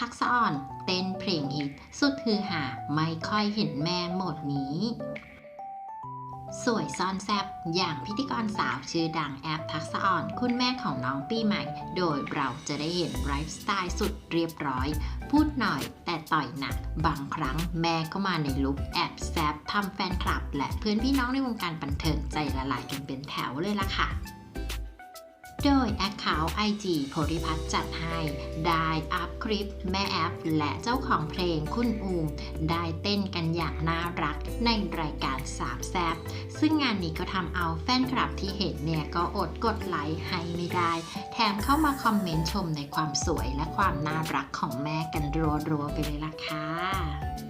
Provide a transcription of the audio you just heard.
ทักษะอ่อนเต้นเพลงฮิตสุดฮือหาไม่ค่อยเห็นแม่หมดนี้ สวยซ่อนแซบอย่างพิธีกรสาวชื่อดังแอปทักษะอ่อน คุณแม่ของน้องปีใหม่ โดยเราจะได้เห็นไลฟ์สไตล์สุดเรียบร้อย พูดหน่อยแต่ต่อยหนัก บางครั้งแม่ก็มาในลุคแอบแซบทำแฟนคลับ และเพื่อนพี่น้องในวงการบันเทิงใจละลายกันเป็นแถวเลยล่ะค่ะ โดยแอคเคาท์ IG โพธิพัฒน์จัดให้ ได้อัพคลิปแม่แอป และเจ้าของเพลงคุณอูม ได้เต้นกันอย่างน่ารักในรายการสามแซบซึ่งงานนี้ก็ทำเอาแฟนคลับที่เห็นเนี่ย ก็อดกดไลค์ให้ไม่ได้ แถมเข้ามาคอมเมนต์ชมในความสวยและความน่ารักของแม่กันรัวๆไปเลยล่ะค่ะ